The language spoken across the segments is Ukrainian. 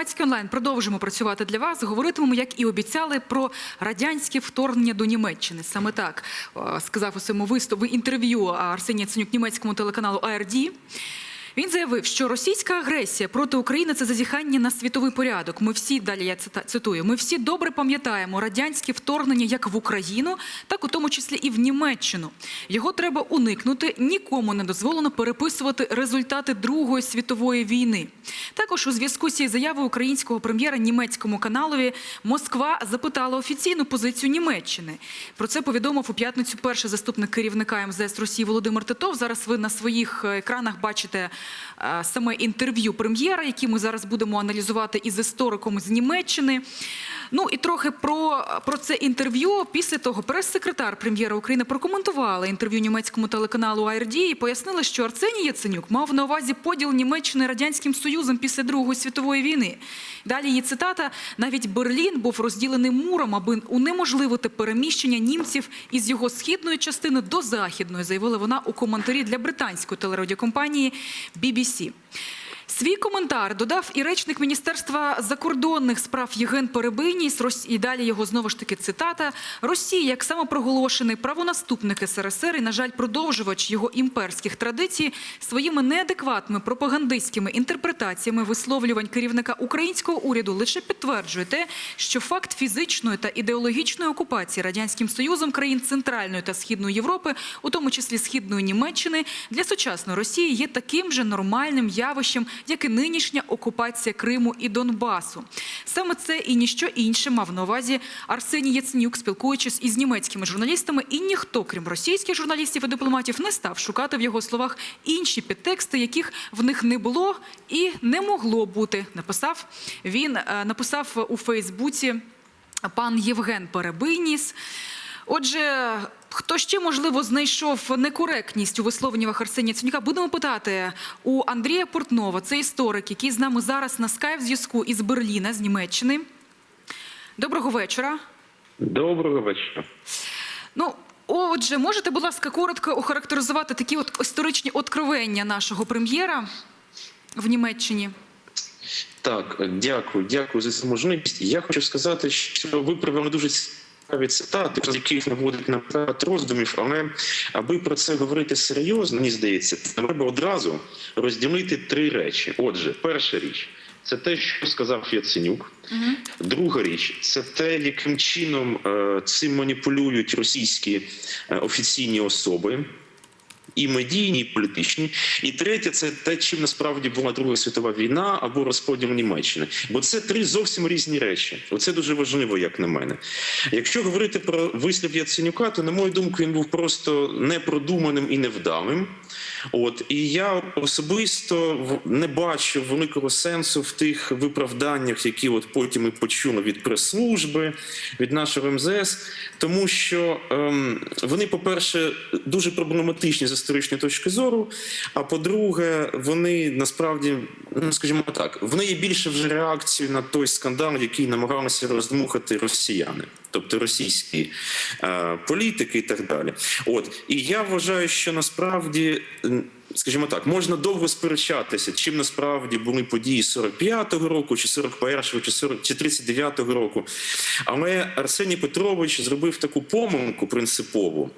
Громадський онлайн продовжимо працювати для вас. Говоритимемо, як і обіцяли, про радянське вторгнення до Німеччини. Саме так е, сказав у своєму виступі інтерв'ю Арсеній Ценюк німецькому телеканалу ARD. Він заявив, що російська агресія проти України це зазіхання на світовий порядок. Ми всі далі я цитую. Ми всі добре пам'ятаємо радянське вторгнення як в Україну, так у тому числі і в Німеччину. Його треба уникнути. Нікому не дозволено переписувати результати Другої світової війни. Також у зв'язку з цією заявою українського прем'єра німецькому каналові Москва запитала офіційну позицію Німеччини. Про це повідомив у п'ятницю перший заступник керівника МЗС Росії Володимир Титов. Зараз ви на своїх е, екранах бачите саме інтерв'ю прем'єра, які ми зараз будемо аналізувати із істориком з Німеччини. Ну і трохи про, про це інтерв'ю. Після того прес-секретар прем'єра України прокоментувала інтерв'ю німецькому телеканалу ARD і пояснила, що Арсеній Яценюк мав на увазі поділ Німеччини радянським союзом після Другої світової війни. Далі її цитата: навіть Берлін був розділений муром, аби унеможливити переміщення німців із його східної частини до західної, заявила вона у коментарі для британської телерадіокомпанії BBC. Свій коментар додав і речник Міністерства закордонних справ Євген Перебийніс. І далі його знову ж таки цитата. Росія, як самопроголошений правонаступник СРСР і, на жаль, продовжувач його імперських традицій, своїми неадекватними пропагандистськими інтерпретаціями висловлювань керівника українського уряду лише підтверджує те, що факт фізичної та ідеологічної окупації радянським союзом країн Центральної та Східної Європи, у тому числі Східної Німеччини, для сучасної Росії є таким же нормальним явищем, як і нинішня окупація Криму і Донбасу. Саме це і ніщо інше мав на увазі Арсеній Яценюк, спілкуючись із німецькими журналістами, і ніхто, крім російських журналістів і дипломатів, не став шукати в його словах інші підтексти, яких в них не було і не могло бути. Написав він е, написав у Фейсбуці пан Євген Перебийніс. Отже, хто ще можливо знайшов некоректність у висловлюваннях Арсенія Яценюка, будемо питати у Андрія Портнова. Це історик, який з нами зараз на скайп зв'язку із Берліна, з Німеччини. Доброго вечора. Доброго вечора. Ну, отже, можете, будь ласка, коротко охарактеризувати такі от історичні откровення нашого прем'єра в Німеччині? Так, дякую, дякую за цю можливість. Я хочу сказати, що ви привели дуже цікаві цитати, з яких наводить на роздумів, але аби про це говорити серйозно, мені здається, треба одразу розділити три речі. Отже, перша річ. Це те, що сказав Яценюк. Друга річ це те, яким чином е, цим маніпулюють російські е, офіційні особи. І медійні, і політичні, і третє це те, чим насправді була Друга світова війна або розподіл Німеччини. Бо це три зовсім різні речі. Оце дуже важливо, як на мене. Якщо говорити про вислів Яценюка, то на мою думку він був просто непродуманим і невдалим. От і я особисто не бачу великого сенсу в тих виправданнях, які от потім ми почули від прес-служби, від нашого МЗС, тому що ем, вони, по-перше, дуже проблематичні з історичної точки зору. А по-друге, вони насправді, скажімо так, вони є більше вже реакцією на той скандал, який намагалися роздмухати росіяни, тобто російські е, політики і так далі. От і я вважаю, що насправді. Скажімо так, можна довго сперечатися, чим насправді були події 45-го року, чи 41-го, чи 40, чи 39-го року. Але Арсеній Петрович зробив таку помилку принципову,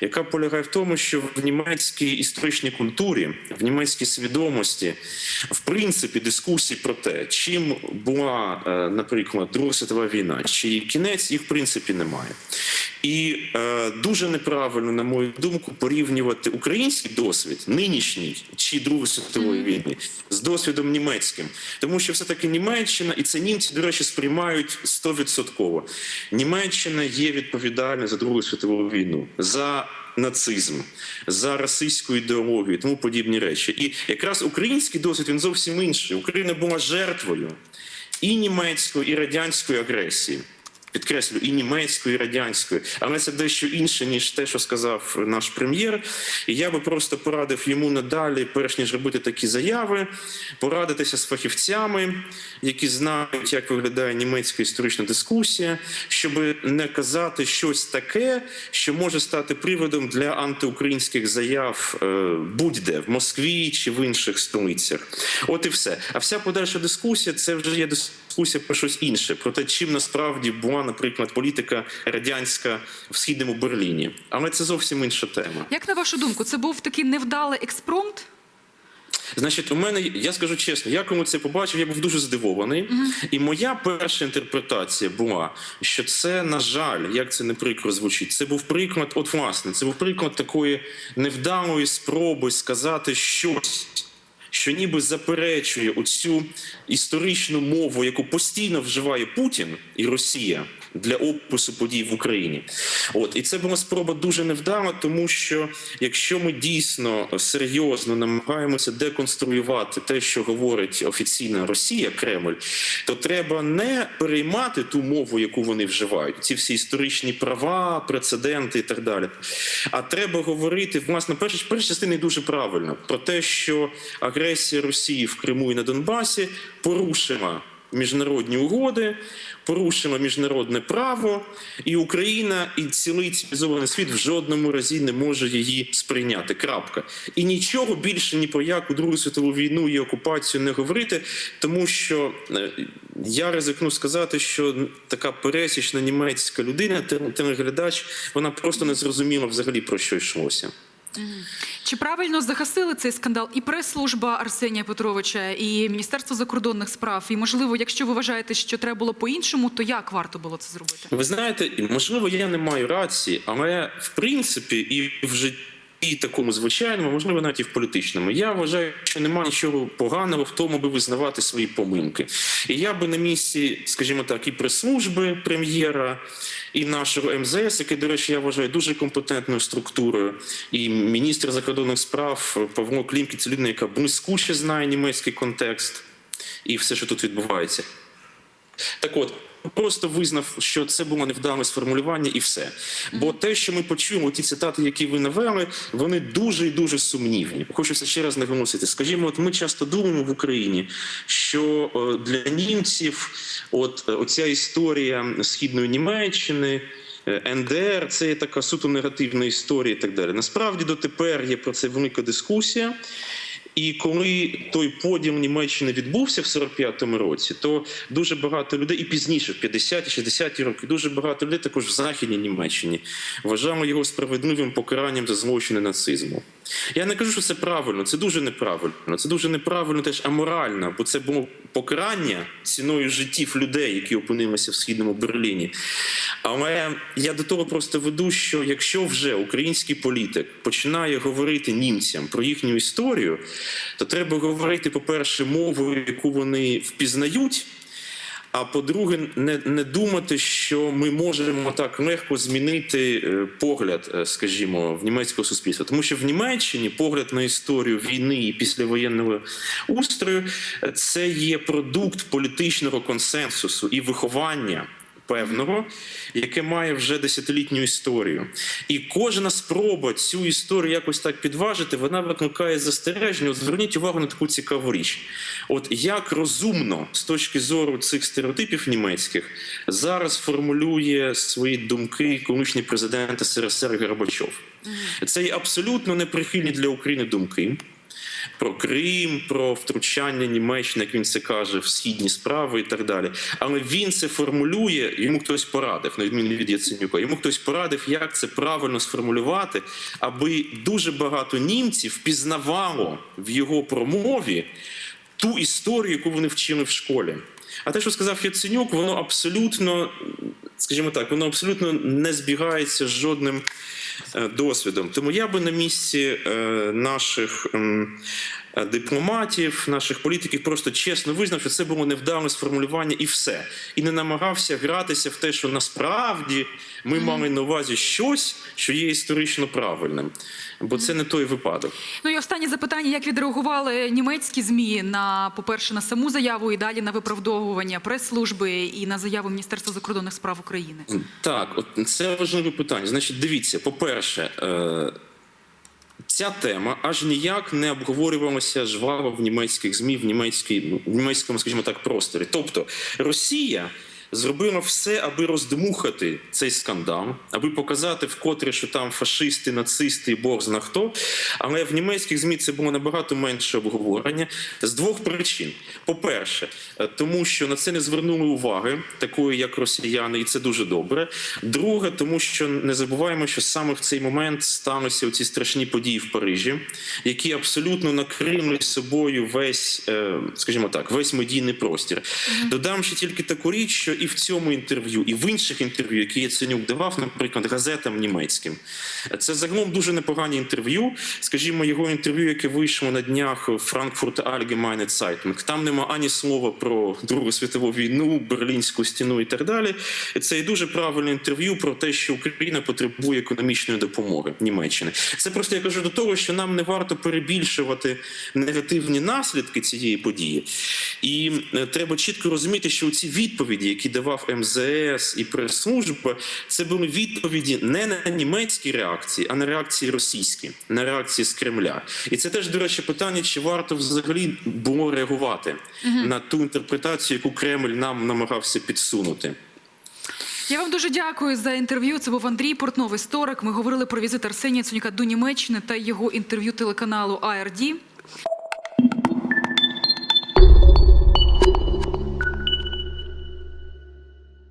яка полягає в тому, що в німецькій історичній культурі, в німецькій свідомості, в принципі, дискусії про те, чим була, е, наприклад, Друга світова війна, чи її кінець, їх в принципі немає. І е, дуже неправильно, на мою думку, порівнювати український досвід, нинішній чи Другої світової війни, з досвідом німецьким, тому що все таки Німеччина, і це німці, до речі, сприймають 100%. Німеччина є відповідальна за Другу світову війну, за нацизм, за російську ідеологію, тому подібні речі. І якраз український досвід він зовсім інший. Україна була жертвою і німецької, і радянської агресії. Підкреслю, і німецькою, і радянською, але це дещо інше ніж те, що сказав наш прем'єр. І я би просто порадив йому надалі, перш ніж робити такі заяви, порадитися з фахівцями, які знають, як виглядає німецька історична дискусія, щоб не казати щось таке, що може стати приводом для антиукраїнських заяв е, будь-де в Москві чи в інших столицях. От і все. А вся подальша дискусія це вже є дискусія про щось інше, про те, чим насправді була, наприклад, політика радянська в східному Берліні. Але це зовсім інша тема. Як на вашу думку, це був такий невдалий експромт? Значить, у мене я скажу чесно, я коли це побачив, я був дуже здивований. І моя перша інтерпретація була, що це, на жаль, як це не прикро звучить, це був приклад, от власне, це був приклад такої невдалої спроби сказати щось. Що ніби заперечує оцю історичну мову, яку постійно вживає Путін і Росія для опису подій в Україні. От і це була спроба дуже невдала, тому що якщо ми дійсно серйозно намагаємося деконструювати те, що говорить офіційна Росія, Кремль, то треба не переймати ту мову, яку вони вживають, ці всі історичні права, прецеденти і так далі. А треба говорити, власне, перша, перша частина дуже правильно про те, що агресія Росії в Криму і на Донбасі порушила міжнародні угоди, порушила міжнародне право, і Україна і цілий цивілізований світ в жодному разі не може її сприйняти. Крапка. І нічого більше ні про яку Другу світову війну і окупацію не говорити, тому що е, я ризикну сказати, що така пересічна німецька людина, телеглядач, вона просто не зрозуміла взагалі про що йшлося. Чи правильно загасили цей скандал і прес-служба Арсенія Петровича, і Міністерство закордонних справ? І можливо, якщо ви вважаєте, що треба було по-іншому, то як варто було це зробити? Ви знаєте, можливо, я не маю рації, але в принципі і в житті. І такому звичайному, можливо, навіть і в політичному. Я вважаю, що немає нічого поганого в тому, аби визнавати свої помилки. І я би на місці, скажімо так, і прес-служби прем'єра, і нашого МЗС, який, до речі, я вважаю дуже компетентною структурою, і міністр закордонних справ Павло Клімкін, це людина, яка блискуче знає німецький контекст і все, що тут відбувається. Так от. Просто визнав, що це було невдале сформулювання, і все. Бо те, що ми почуємо, ті цитати, які ви навели, вони дуже і дуже сумнівні. Хочеться ще раз наголосити. Скажімо, от ми часто думаємо в Україні, що е, для німців, от е, оця історія східної Німеччини. е, НДР це є така суто негативна історія, і так далі. Насправді дотепер є про це велика дискусія. І коли той поділ Німеччини відбувся в 45-му році, то дуже багато людей, і пізніше, в 50-ті, 60-ті роки, дуже багато людей також в Західній Німеччині вважали його справедливим покаранням за злочини нацизму. Я не кажу, що це правильно, це дуже неправильно. Це дуже неправильно, теж аморально, бо це було покарання ціною життів людей, які опинилися в східному Берліні. Але я до того просто веду, що якщо вже український політик починає говорити німцям про їхню історію, то треба говорити, по-перше, мовою, яку вони впізнають. А по-друге, не, не думати, що ми можемо так легко змінити е, погляд, е, скажімо, в німецького суспільства. Тому що в Німеччині погляд на історію війни і післявоєнного устрою е, це є продукт політичного консенсусу і виховання. Певного, яке має вже десятилітню історію, і кожна спроба цю історію якось так підважити, вона викликає застереження. От зверніть увагу на таку цікаву річ. От як розумно з точки зору цих стереотипів німецьких зараз формулює свої думки колишній президент СРСР Горбачов. Це є абсолютно неприхильні для України думки. Про Крим, про втручання Німеччини, як він це каже, в східні справи і так далі. Але він це формулює, йому хтось порадив, на відміну від Яценюка. Йому хтось порадив, як це правильно сформулювати, аби дуже багато німців впізнавало в його промові ту історію, яку вони вчили в школі. А те, що сказав Яценюк, воно абсолютно, скажімо так, воно абсолютно не збігається з жодним досвідом. Тому я би на місці е, наших ем, е, дипломатів, наших політиків просто чесно визнав, що це було невдале сформулювання і все. І не намагався гратися в те, що насправді ми мали на увазі щось, що є історично правильним. Бо це не той випадок. Ну і останнє запитання: як відреагували німецькі змі на, по-перше, на саму заяву і далі на виправдовування прес-служби і на заяву Міністерства закордонних справ України? Так, от це важливе питання. Значить, дивіться, по-перше, е, ця тема аж ніяк не обговорювалася жваво в німецьких ЗМІ, в, німецькій, в німецькому, скажімо так, просторі. Тобто Росія. Зробила все, аби роздмухати цей скандал, аби показати вкотре, що там фашисти, нацисти, і Бог зна хто. Але в німецьких змі це було набагато менше обговорення з двох причин: по-перше, е, тому що на це не звернули уваги, такої як росіяни, і це дуже добре. Друге, тому що не забуваємо, що саме в цей момент сталися ці страшні події в Парижі, які абсолютно накрили собою весь, е, скажімо так, весь медійний простір. Додам ще тільки таку річ, що і в цьому інтерв'ю, і в інших інтерв'ю, які Яценюк давав, наприклад, газетам німецьким, це загалом дуже непогані інтерв'ю. Скажімо, його інтерв'ю, яке вийшло на днях Frankfurt Allgemeine Zeitung, Там нема ані слова про Другу світову війну, Берлінську стіну і так далі. Це і дуже правильне інтерв'ю про те, що Україна потребує економічної допомоги Німеччини. Це просто я кажу до того, що нам не варто перебільшувати негативні наслідки цієї події. І е, треба чітко розуміти, що ці відповіді, які давав МЗС і прес-служба, це були відповіді не на німецькі реакції, а на реакції російські, на реакції з Кремля. І це теж, до речі, питання, чи варто взагалі було реагувати на ту інтерпретацію, яку Кремль нам намагався підсунути. Я вам дуже дякую за інтерв'ю. Це був Андрій Портнов, історик. Ми говорили про візит Арсенія Цунька до Німеччини та його інтерв'ю телеканалу ARD.